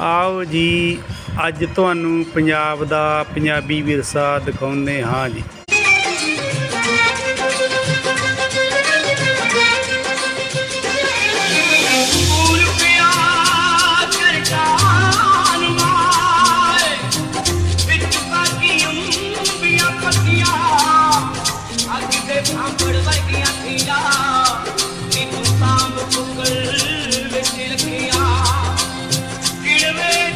ਆਓ ਜੀ ਅੱਜ ਤੁਹਾਨੂੰ ਪੰਜਾਬ ਦਾ ਪੰਜਾਬੀ ਵਿਰਸਾ ਦਿਖਾਉਂਦੇ ਹਾਂ ਜੀ।